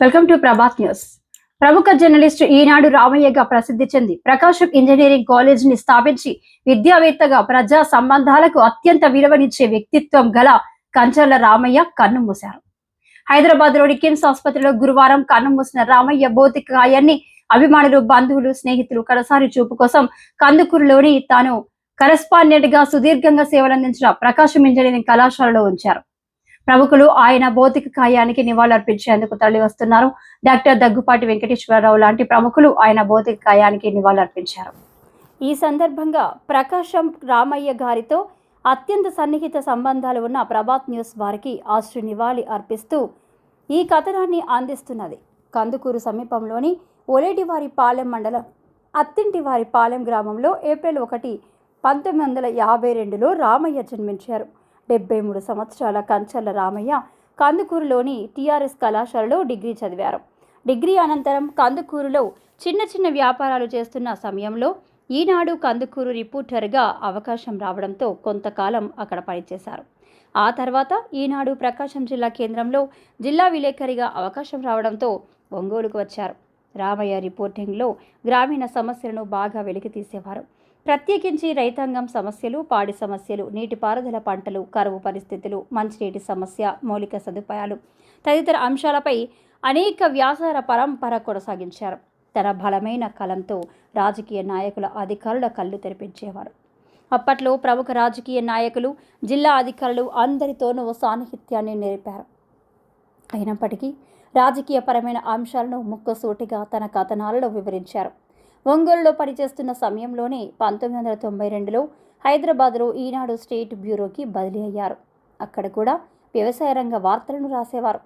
Welcome to Prabhat news. ప్రముఖ journalist Eenadu రామయ్యగా ప్రసిద్ధి చెంది ప్రకాశం ఇంజనీరింగ్ కాలేజీని స్థాపించి విద్యావేత్తగా ప్రజా సంబంధాలకు అత్యంత విలువనిచ్చే వ్యక్తిత్వం గల కంచర్ల రామయ్య కన్నుమూశారు హైదరాబాద్లోని కిమ్స్ ఆసుపత్రిలో గురువారం కన్నుమూసిన రామయ్య భౌతిక గాయాన్ని అభిమానులు బంధువులు స్నేహితులు కడసారి చూపు కోసం కందుకూరులోని తాను కరెస్పాండెంట్గా సుదీర్ఘంగా సేవలందించిన ప్రకాశం ఇంజనీరింగ్ కళాశాలలో ఉంచారు. ప్రముఖులు ఆయన భౌతిక కాయానికి నివాళులర్పించేందుకు తరలి వస్తున్నారు డాక్టర్ దగ్గుపాటి వెంకటేశ్వరరావు లాంటి ప్రముఖులు ఆయన భౌతిక కాయానికి నివాళులర్పించారు. ఈ సందర్భంగా ప్రకాశం రామయ్య గారితో అత్యంత సన్నిహిత సంబంధాలు ఉన్న ప్రభాత్ న్యూస్ వారికి ఆశ్రు నివాళి అర్పిస్తూ ఈ కథనాన్ని అందిస్తున్నది కందుకూరు సమీపంలోని ఒలేటివారి పాలెం మండలం అత్తింటివారి పాలెం గ్రామంలో ఏప్రిల్ ఒకటి పంతొమ్మిది వందల యాభై రెండులో రామయ్య జన్మించారు. డెబ్బై మూడు సంవత్సరాల కంచర్ల రామయ్య కందుకూరులోని టీఆర్ఎస్ కళాశాలలో డిగ్రీ చదివారు. డిగ్రీ అనంతరం కందుకూరులో చిన్న చిన్న వ్యాపారాలు చేస్తున్న సమయంలో ఈనాడు కందుకూరు రిపోర్టర్గా అవకాశం రావడంతో కొంతకాలం అక్కడ పనిచేశారు. ఆ తర్వాత ఈనాడు ప్రకాశం జిల్లా కేంద్రంలో జిల్లా విలేకరిగా అవకాశం రావడంతో ఒంగోలుకు వచ్చారు. రామయ్య రిపోర్టింగ్లో గ్రామీణ సమస్యలను బాగా వెలికి తీసేవారు ప్రత్యేకించి రైతాంగం సమస్యలు పాడి సమస్యలు నీటిపారుదల పంటలు కరువు పరిస్థితులు మంచినీటి సమస్య మౌలిక సదుపాయాలు తదితర అంశాలపై అనేక వ్యాసాల పరంపర కొనసాగించారు. తన బలమైన కలంతో రాజకీయ నాయకుల అధికారుల కళ్ళు తెరిపించేవారు. అప్పట్లో ప్రముఖ రాజకీయ నాయకులు జిల్లా అధికారులు అందరితోనూ సాన్నిహిత్యాన్ని నేర్పారు. అయినప్పటికీ రాజకీయపరమైన అంశాలను ముక్కసూటిగా తన కథనాలలో వివరించారు. ఒంగోలులో పనిచేస్తున్న సమయంలోనే పంతొమ్మిది వందల తొంభై రెండులో హైదరాబాద్లో ఈనాడు స్టేట్ బ్యూరోకి బదిలీ అయ్యారు. అక్కడ కూడా వ్యవసాయ రంగ వార్తలను రాసేవారు.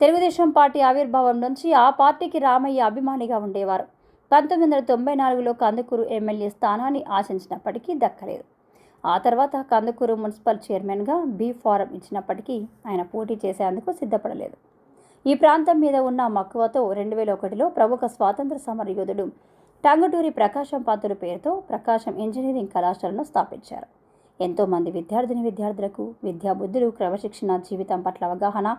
తెలుగుదేశం పార్టీ ఆవిర్భావం నుంచి ఆ పార్టీకి రామయ్య అభిమానిగా ఉండేవారు. పంతొమ్మిది వందల తొంభై నాలుగులో కందుకూరు ఎమ్మెల్యే స్థానాన్ని ఆశించినప్పటికీ దక్కలేదు. ఆ తర్వాత కందుకూరు మున్సిపల్ చైర్మన్గా బీ ఫారం ఇచ్చినప్పటికీ ఆయన పోటీ చేసేందుకు సిద్ధపడలేదు. ఈ ప్రాంతం మీద ఉన్న మక్కువతో రెండు వేల ఒకటిలో ప్రముఖ స్వాతంత్ర సమర యోధుడు టంగుటూరి ప్రకాశం పంతులు పేరుతో ప్రకాశం ఇంజనీరింగ్ కళాశాలను స్థాపించారు. ఎంతోమంది విద్యార్థిని విద్యార్థులకు విద్యాబుద్ధులు క్రమశిక్షణ జీవితం పట్ల అవగాహన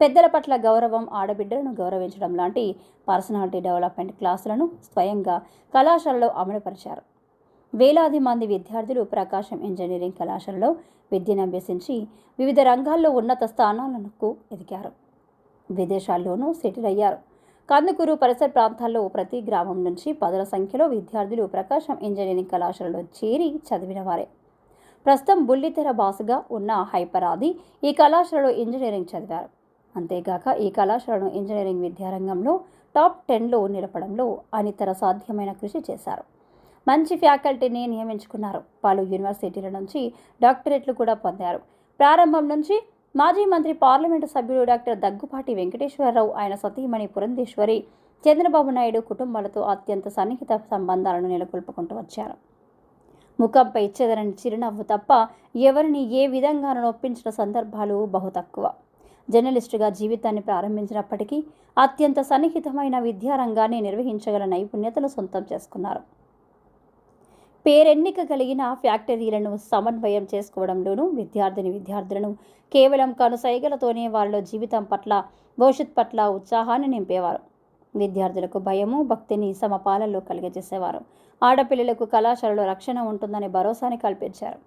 పెద్దల పట్ల గౌరవం ఆడబిడ్డలను గౌరవించడం లాంటి పర్సనాలిటీ డెవలప్మెంట్ క్లాసులను స్వయంగా కళాశాలలో అమలుపరిచారు. వేలాది మంది విద్యార్థులు ప్రకాశం ఇంజనీరింగ్ కళాశాలలో విద్యను అభ్యసించి వివిధ రంగాల్లో ఉన్నత స్థానాలకు ఎదిగారు. విదేశాల్లోనూ సెటిల్ అయ్యారు. కందుకూరు పరిసర ప్రాంతాల్లో ప్రతి గ్రామం నుంచి పదుల సంఖ్యలో విద్యార్థులు ప్రకాశం ఇంజనీరింగ్ కళాశాలలో చేరి చదివిన వారే. ప్రస్తుతం బుల్లితెర బాసుగా ఉన్న హైపరాది ఈ కళాశాలలో ఇంజనీరింగ్ చదివారు. అంతేగాక ఈ కళాశాలను ఇంజనీరింగ్ విద్యారంగంలో టాప్ టెన్లో నిలపడంలో అనితర సాధ్యమైన కృషి చేశారు. మంచి ఫ్యాకల్టీని నియమించుకున్నారు. పలు యూనివర్సిటీల నుంచి డాక్టరేట్లు కూడా పొందారు. ప్రారంభం నుంచి మాజీ మంత్రి పార్లమెంటు సభ్యుడు డాక్టర్ దగ్గుపాటి వెంకటేశ్వరరావు ఆయన సతీమణి పురంధేశ్వరి చంద్రబాబు నాయుడు కుటుంబాలతో అత్యంత సన్నిహిత సంబంధాలను నెలకొల్పుకుంటూ వచ్చారు. ముఖంపై చెదరని చిరునవ్వు తప్ప ఎవరిని ఏ విధంగానూ నొప్పించిన సందర్భాలు బహు తక్కువ. జర్నలిస్టుగా జీవితాన్ని ప్రారంభించినప్పటికీ అత్యంత సన్నిహితమైన విద్యారంగాన్ని నిర్వహించగల నైపుణ్యతలు సొంతం చేసుకున్నారు. పేరెన్నిక కలిగిన ఫ్యాక్టరీలను సమన్వయం చేసుకోవడంలోనూ విద్యార్థిని విద్యార్థులను కేవలం కనుసైగలతోనే వారిలో జీవితం పట్ల భవిష్యత్ పట్ల ఉత్సాహాన్ని నింపేవారు. విద్యార్థులకు భయము భక్తిని సమపాలల్లో కలిగజేసేవారు. ఆడపిల్లలకు కళాశాలలో రక్షణ ఉంటుందనే భరోసాని కల్పించారు.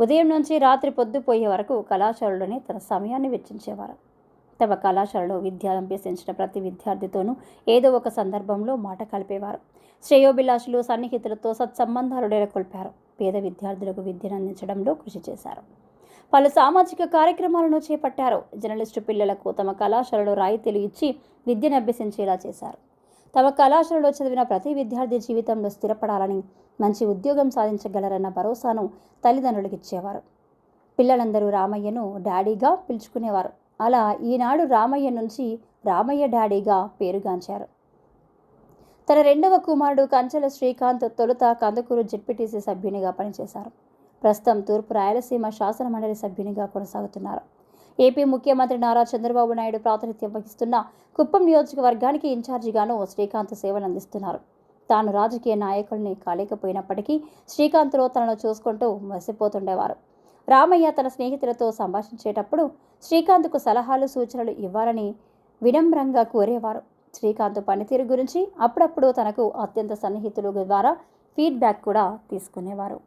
ఉదయం నుంచి రాత్రి పొద్దుపోయే వరకు కళాశాలలోనే తన సమయాన్ని వెచ్చించేవారు. తమ కళాశాలలో విద్య అభ్యసించిన ప్రతి విద్యార్థితోనూ ఏదో ఒక సందర్భంలో మాట కలిపేవారు. శ్రేయోభిలాషులు సన్నిహితులతో సత్సంబంధాలు నెలకొల్పారు. పేద విద్యార్థులకు విద్యను అందించడంలో కృషి చేశారు. పలు సామాజిక కార్యక్రమాలను చేపట్టారు. జర్నలిస్టు పిల్లలకు తమ కళాశాలలో రాయితీలు ఇచ్చి విద్యను అభ్యసించేలా చేశారు. తమ కళాశాలలో చదివిన ప్రతి విద్యార్థి జీవితంలో స్థిరపడాలని మంచి ఉద్యోగం సాధించగలరన్న భరోసాను తల్లిదండ్రులకు ఇచ్చేవారు. పిల్లలందరూ రామయ్యను డాడీగా పిలుచుకునేవారు. అలా ఈనాడు రామయ్య నుంచి రామయ్య డాడీగా పేరుగాంచారు. తన రెండవ కుమారుడు కంచెల శ్రీకాంత్ తొలుత కందుకూరు జెడ్పీటీసీ సభ్యునిగా పనిచేశారు. ప్రస్తుతం తూర్పు రాయలసీమ శాసనమండలి సభ్యునిగా కొనసాగుతున్నారు. ఏపీ ముఖ్యమంత్రి నారా చంద్రబాబు నాయుడు ప్రాతినిధ్యం వహిస్తున్న కుప్పం నియోజకవర్గానికి ఇన్ఛార్జిగాను శ్రీకాంత్ సేవలు అందిస్తున్నారు తాను రాజకీయ నాయకుల్ని కాలేకపోయినప్పటికీ శ్రీకాంత్లో తనను చూసుకుంటూ మసిపోతుండేవారు రామయ్య తన స్నేహితులతో సంభాషించేటప్పుడు శ్రీకాంత్కు సలహాలు సూచనలు ఇవ్వాలని వినమ్రంగా కోరేవారు. శ్రీకాంత్ పనితీరు గురించి అప్పుడప్పుడు తనకు అత్యంత సన్నిహితులు ద్వారా ఫీడ్బ్యాక్ కూడా తీసుకునేవారు.